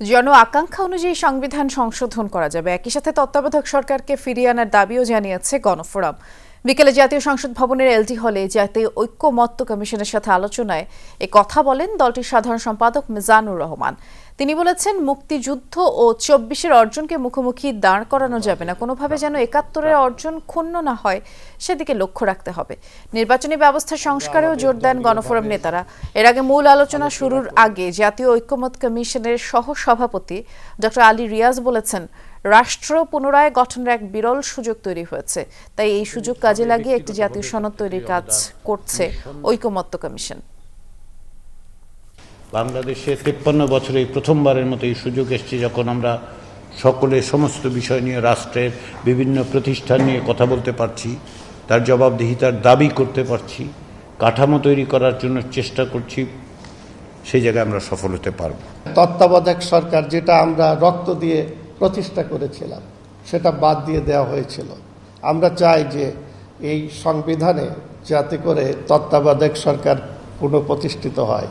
জন আকাঙ্ক্ষা অনুযায়ী সংবিধান সংশোধন করা যাবে। একই সাথে তত্ত্বাবধায়ক সরকারকে ফিরিয়ে আনার দাবিও জানিয়েছে গণফোরাম। বিকেলে জাতীয় সংসদ ভবনের এলটি হলে জাতীয় ঐক্যমত্য কমিশনের সাথে আলোচনায় এ কথা বলেন দলটির সাধারণ সম্পাদক মিজানুর রহমান। তিনি বলেছেন, মুক্তিযুদ্ধ ও চব্বিশের অর্জনকে মুখোমুখি দাঁড় করানো যাবে না। কোনোভাবে যেন একাত্তরের অর্জন ক্ষুণ্ণ না হয়, সেদিকে লক্ষ্য রাখতে হবে। নির্বাচনী ব্যবস্থা সংস্কারেও জোর দেন গণফোরাম নেতারা। এর আগে মূল আলোচনা শুরুর আগে জাতীয় ঐক্যমত কমিশনের সহ সভাপতি ডক্টর আলী রিয়াজ বলেছেন, রাষ্ট্র পুনরায় গঠনের এক বিরল সুযোগ তৈরি হয়েছে। তাই এই সুযোগ কাজে লাগিয়ে একটি জাতীয় সনদ তৈরির কাজ করছে ঐকমত্য কমিশন। বাংলাদেশে তিপ্পান্ন বছরে প্রথমবারের মতো এই সুযোগ এসছে যখন আমরা সকলে সমস্ত বিষয় নিয়ে, রাষ্ট্রের বিভিন্ন প্রতিষ্ঠান নিয়ে কথা বলতে পারছি, তার জবাবদিহিতার দাবি করতে পারছি, কাঠামো তৈরি করার জন্য চেষ্টা করছি, সেই জায়গায় আমরা সফল হতে পারব। তত্ত্বাবধায়ক সরকার যেটা আমরা রক্ত দিয়ে প্রতিষ্ঠা করেছিলাম, সেটা বাদ দিয়ে দেওয়া হয়েছিল। আমরা চাই যে এই সংবিধানে যাতে করে তত্ত্বাবধায়ক সরকার পুনঃপ্রতিষ্ঠিত হয়।